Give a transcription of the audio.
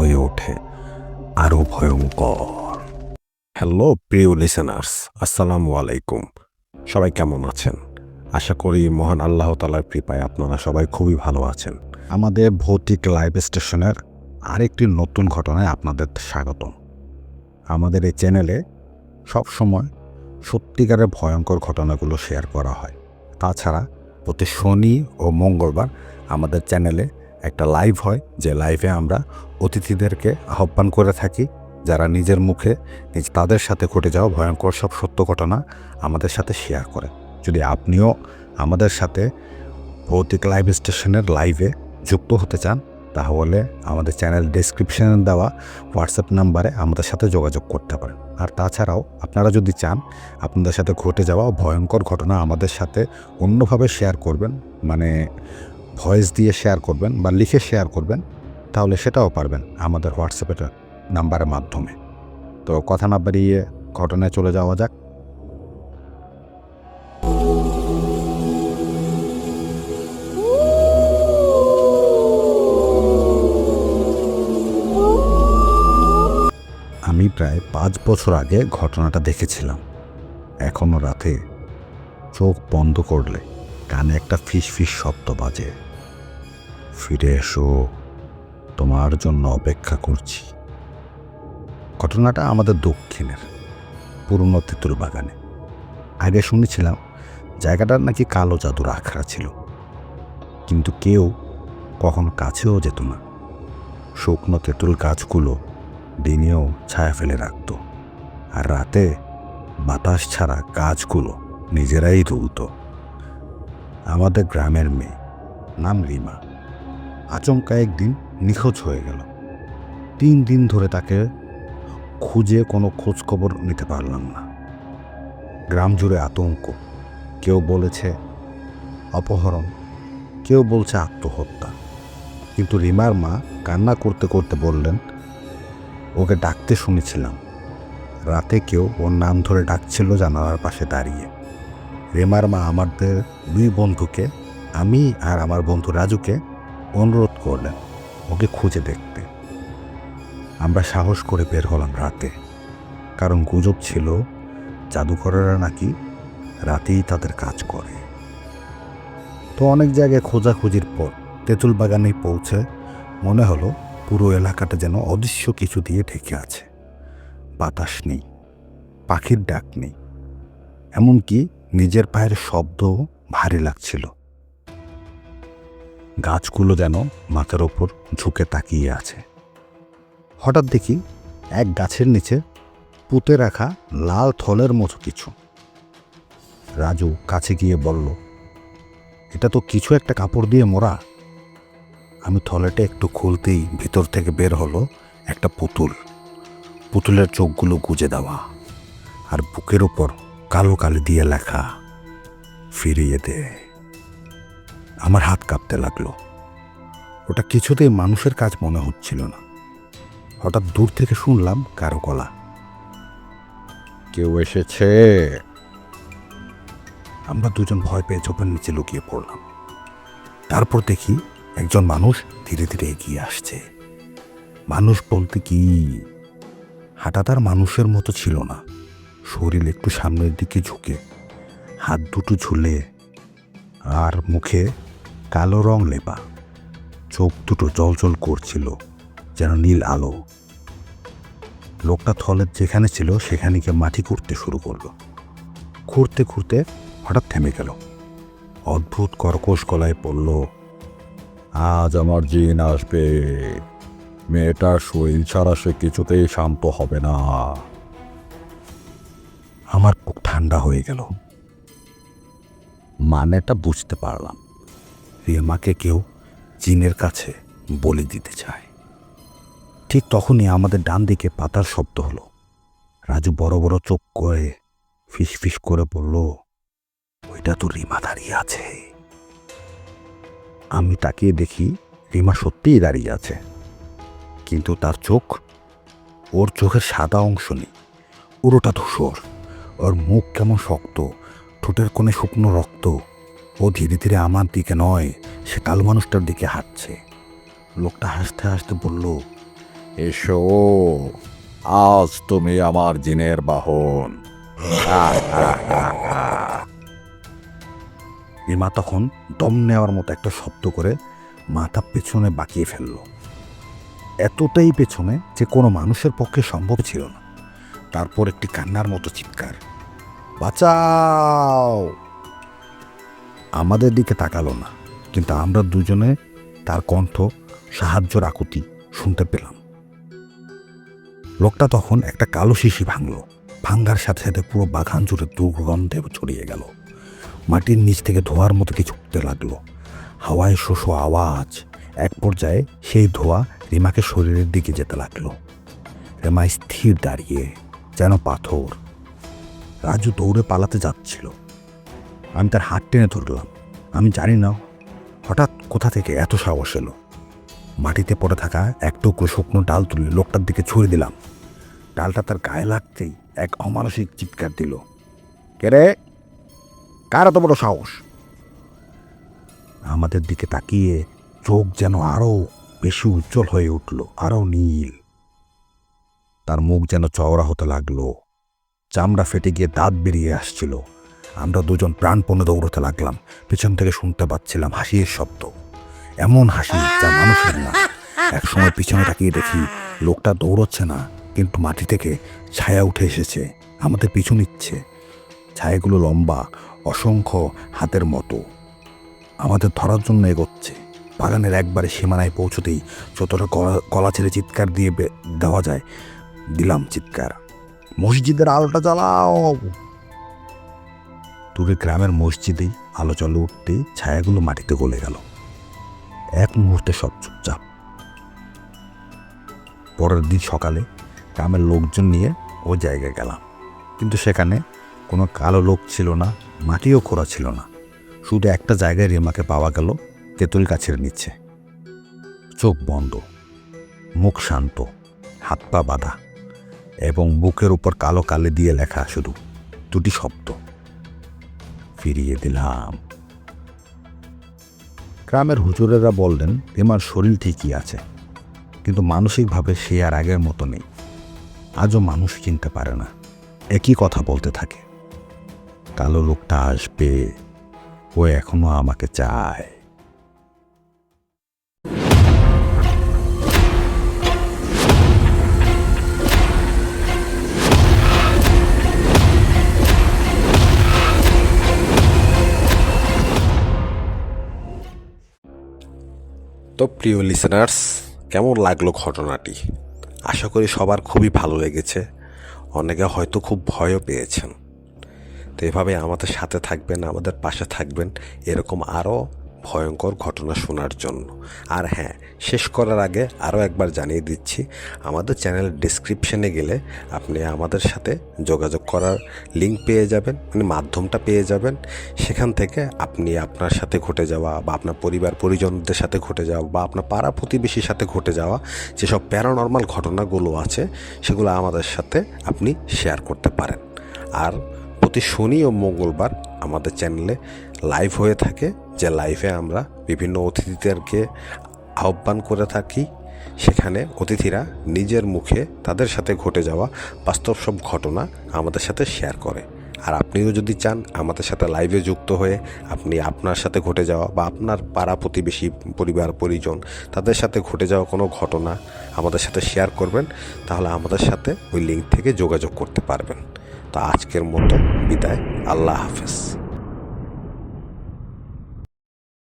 হয়ে ওঠে। আরও ভয়ঙ্কর। হ্যালো, প্রিয় লিসেনার্স আসসালামু আলাইকুম। সবাই কেমন আছেন? আশা করি মহান আল্লাহ তালার কৃপায় আপনারা সবাই খুবই ভালো আছেন। আমাদের ভৌতিক লাইভ স্টেশনের আরেকটি নতুন ঘটনায় আপনাদের স্বাগতম। আমাদের এই চ্যানেলে সবসময় সত্যিকারের ভয়ঙ্কর ঘটনাগুলো শেয়ার করা হয়। তাছাড়া প্রতি শনি ও মঙ্গলবার আমাদের চ্যানেলে একটা লাইভ হয়, যে লাইভে আমরা অতিথিদেরকে আহ্বান করে থাকি, যারা নিজের মুখে নিজ তাদের সাথে ঘটে যাওয়া ভয়ঙ্কর সব সত্য ঘটনা আমাদের সাথে শেয়ার করে। যদি আপনিও আমাদের সাথে ভৌতিক লাইভ স্টেশনের লাইভে যুক্ত হতে চান, তাহলে আমাদের চ্যানেল ডেসক্রিপশনে দেওয়া হোয়াটসঅ্যাপ নাম্বারে আমাদের সাথে যোগাযোগ করতে পারেন। আর তাছাড়াও আপনারা যদি চান, আপনাদের সাথে ঘটে যাওয়া ভয়ঙ্কর ঘটনা আমাদের সাথে অন্যভাবে শেয়ার করবেন মানে ভয়েস দিয়ে শেয়ার করবেন বা লিখে শেয়ার করবেন, তাহলে সেটাও পারবেন আমাদের হোয়াটসঅ্যাপের নাম্বারের মাধ্যমে। তো কথা না বাড়িয়ে ঘটনায় চলে যাওয়া যাক। আমি প্রায় পাঁচ বছর আগে ঘটনাটা দেখেছিলাম। এখনও রাতে চোখ বন্ধ করলে কানে একটা ফিস ফিস শব্দ বাজে। ফিরে এসো, তোমার জন্য অপেক্ষা করছি। ঘটনাটা আমাদের দক্ষিণের, পুরনো তেঁতুল বাগানে। আগে শুনেছিলাম, জায়গাটার নাকি কালো জাদুর আখড়া ছিল। কিন্তু কেউ কখনো কাছেও যেত না। শুকনো তেঁতুল গাছগুলো দিনেও ছায়া ফেলে রাখত। আর রাতে বাতাস ছাড়া গাছগুলো নিজেরাই তুলত আমাদের গ্রামের মেয়ে নাম রিমা। আচমকা একদিন নিখোঁজ হয়ে গেল। তিন দিন ধরে তাকে খুঁজে কোনো খোঁজ খবর নিতে পারলাম না। গ্রাম জুড়ে আতঙ্ক। কেউ বলেছে অপহরণ, কেউ বলছে আত্মহত্যা। কিন্তু রিমার মা কান্না করতে করতে বললেন, ওকে ডাকতে শুনেছিলাম। রাতে কেউ ওর নাম ধরে ডাকছিল জানালার পাশে দাঁড়িয়ে। রেমার মা আমাদের দুই বন্ধুকে, আমি আর আমার বন্ধু রাজুকে অনুরোধ করলেন, ওকে খুঁজে দেখতে। আমরা সাহস করে বের হলাম রাতে। কারণ গুজব ছিল, জাদুকরেরা নাকি রাতেই তাদের কাজ করে। তো অনেক জায়গায় খোঁজাখুঁজির পর তেঁতুল বাগানে পৌঁছে মনে হলো পুরো এলাকাটা যেন অদৃশ্য কিছু দিয়ে ঢেকে আছে। বাতাস নেই, পাখির ডাক নেই, এমনকি নিজের পায়ের শব্দও ভারী লাগছিল। গাছগুলো যেন মাথার ওপর ঝুঁকে তাকিয়ে আছে। হঠাৎ দেখি এক গাছের নিচে পুঁতে রাখা লাল থলের মতো কিছু। রাজু কাছে গিয়ে বলল, এটা তো কিছু একটা কাপড় দিয়ে মোড়া। আমি থলেটা একটু খুলতেই ভিতর থেকে বের হলো একটা পুতুল। পুতুলের চোখগুলো গুজে দেওয়া আর বুকের ওপর কালো কালি দিয়ে লেখা, ফিরিয়ে দে। আমার হাত কাঁপতে লাগল। ওটা কিছুতেই মানুষের কাজ মনে হচ্ছিল না। হঠাৎ দূর থেকে শুনলাম কারও কলা কেউ এসেছে? আমরা দুজন ভয় পেয়ে চোখের নিচে লুকিয়ে পড়লাম। তারপর দেখি একজন মানুষ ধীরে ধীরে এগিয়ে আসছে। মানুষ বলতে কি? হাঁটা তার মানুষের মতো ছিল না। শরীর একটু সামনের দিকে ঝুঁকে হাত দুটো ঝুলে আর মুখে কালো রং লেপা। চোখ দুটো জলজল করছিল, যেন নীল আলো। লোকটা থলের যেখানে ছিল, সেখানে গিয়ে মাটি করতে শুরু করল। খুঁড়তে খুঁড়তে হঠাৎ থেমে গেল। অদ্ভুত কর্কশ গলায় পড়ল আজ আমার জিন আসবে। মেয়েটার শরীর ছাড়া সে কিছুতেই শান্ত হবে না। আমার বুক ঠান্ডা হয়ে গেল। মানেটা বুঝতে পারলাম। রিমাকে কেউ জিনের কাছে বলে দিতে চায়। ঠিক তখনই আমাদের ডান দিকে পাতার শব্দ হলো। রাজু বড় বড় চোখ করে ফিস ফিস করে বলল, ওইটা তো রিমা দাঁড়িয়ে আছে। আমি তাকিয়ে দেখি রিমা সত্যিই দাঁড়িয়ে আছে। কিন্তু তার চোখ, ওর চোখের সাদা অংশ নেই। পুরোটা ধূসর। ওর মুখ কেমন শক্ত, ঠোঁটের কোণে শুকনো রক্ত। ও ধীরে ধীরে আমার দিকে নয়, সে কালো মানুষটার দিকে হাঁটছে। লোকটা হাসতে হাসতে বলল, এসো, আজ তুমি আমার জিনের বাহন। রিমা তখন দম নেওয়ার মতো একটা শব্দ করে মাথা পেছনে বাঁকিয়ে ফেলল। এতটাই পেছনে যে কোনো মানুষের পক্ষে সম্ভব ছিল না। তারপর একটি কান্নার মতো চিৎকার, বাঁচাও! আমাদের দিকে তাকালো না, কিন্তু আমরা দুজনে তার কণ্ঠ সাহায্যর আকুতি শুনতে পেলাম। লোকটা তখন একটা কালো শিশি ভাঙল, ভাঙ্গার সাথে সাথে পুরো বাগান জুড়ে দুর্গন্ধে ছড়িয়ে গেল। মাটির নিচ থেকে ধোয়ার মতো কিছু উঠতে লাগল। হাওয়ায় শোষো আওয়াজ, এক পর্যায়ে সেই ধোয়া রিমাকে শরীরের দিকে যেতে লাগল। রেমা স্থির দাঁড়িয়ে, যেন পাথর। রাজু দৌড়ে পালাতে যাচ্ছিল। আমি তার হাত টেনে ধরলাম। আমি জানি না, হঠাৎ কোথা থেকে এত সাহস এলো। মাটিতে পড়ে থাকা এক টুকরো শুকনো ডাল তুলে লোকটার দিকে ছুঁড়ে দিলাম। ডালটা তার গায়ে লাগতেই এক অমানসিক চিৎকার দিল। রে? কার এত বড় সাহস? আমাদের দিকে তাকিয়ে চোখ যেন আরও বেশি উজ্জ্বল হয়ে উঠল আরও নীল। তার মুখ যেন চওড়া হতে লাগল। চামড়া ফেটে গিয়ে দাঁত বেরিয়ে আসছিল। আমরা দুজন প্রাণপণে দৌড়তে লাগলাম। পেছন থেকে শুনতে পাচ্ছিলাম হাসির শব্দ। এমন হাসি যা মানুষের না। একসময় পিছনে তাকিয়ে দেখি লোকটা দৌড়চ্ছে না, কিন্তু মাটি থেকে ছায়া উঠে এসেছে, আমাদের পিছু নিচ্ছে। ছায়াগুলো লম্বা, অসংখ্য হাতের মতো। আমাদের ধরার জন্য এগোচ্ছে। বাগানের একবারে সীমানায় পৌঁছতেই যতটা কলা গলা ছেড়ে চিৎকার দিয়ে দেওয়া যায়। দিলাম চিৎকার। মসজিদের আলোটা জ্বালাও! দূরে গ্রামের মসজিদেই আলো চলে উঠতেই ছায়াগুলো মাটিতে গলে গেল। এক মুহূর্তে সব চুপচাপ। পরের দিন সকালে গ্রামের লোকজন নিয়ে ওই জায়গায় গেলাম। কিন্তু সেখানে কোনো কালো লোক ছিল না, মাটিও খোঁড়া ছিল না। শুধু একটা জায়গায় রিমাকে পাওয়া গেল, তেঁতুল গাছের নিচে। চোখ বন্ধ, মুখ শান্ত, হাত পা বাঁধা, এবং বুকের উপর কালো কালে দিয়ে লেখা শুধু দুটি শব্দ। ফিরিয়ে দিলাম। গ্রামের হুজুরেরা বললেন এমার শরীর ঠিকই আছে, কিন্তু মানসিকভাবে সে আর আগের মতো নেই। আজও মানুষ চিনতে পারে না, একই কথা বলতে থাকে। কালো লোকটা আসবে, ও এখনও আমাকে চায়। তো প্রিয় লিসেনার্স কেমন লাগল ঘটনাটি? আশা করি সবার খুবই ভালো লেগেছে। অনেকে হয়তো খুব ভয়ও পেয়েছেন। তো এভাবে আমাদের সাথে থাকবেন, আমাদের পাশে থাকবেন, এরকম আরও ভয়ঙ্কর ঘটনা শোনার জন্য। আর হ্যাঁ শেষ করার আগে আরও একবার জানিয়ে দিচ্ছি, আমাদের চ্যানেলের ডিসক্রিপশনে গেলে আপনি আমাদের সাথে যোগাযোগ করার লিঙ্ক পেয়ে যাবেন মানে মাধ্যমটা পেয়ে যাবেন। সেখান থেকে আপনি আপনার সাথে ঘটে যাওয়া বা আপনার পরিবার, পরিজনদের সাথে ঘটে যাওয়া বা আপনার পাড়া প্রতিবেশীর সাথে ঘটে যাওয়া যেসব প্যারানর্মাল ঘটনাগুলো আছে, সেগুলো আমাদের সাথে আপনি শেয়ার করতে পারেন। আর প্রতি শনি ও মঙ্গলবার আমাদের চ্যানেলে লাইভ হয়ে থাকে, যে লাইভে আমরা বিভিন্ন অতিথিদেরকে আহ্বান করে থাকি। সেখানে অতিথিরা নিজের মুখে তাদের সাথে ঘটে যাওয়া বাস্তব সব ঘটনা আমাদের সাথে শেয়ার করে। আর আপনিও যদি চান আমাদের সাথে লাইভে যুক্ত হয়ে আপনি আপনার সাথে ঘটে যাওয়া বা আপনার পাড়া প্রতিবেশী পরিবার, পরিজন তাদের সাথে ঘটে যাওয়া কোনো ঘটনা আমাদের সাথে শেয়ার করবেন, তাহলে আমাদের সাথে ওই লিঙ্ক থেকে যোগাযোগ করতে পারবেন। তো আজকের মতো বিদায়, আল্লাহ হাফেজ।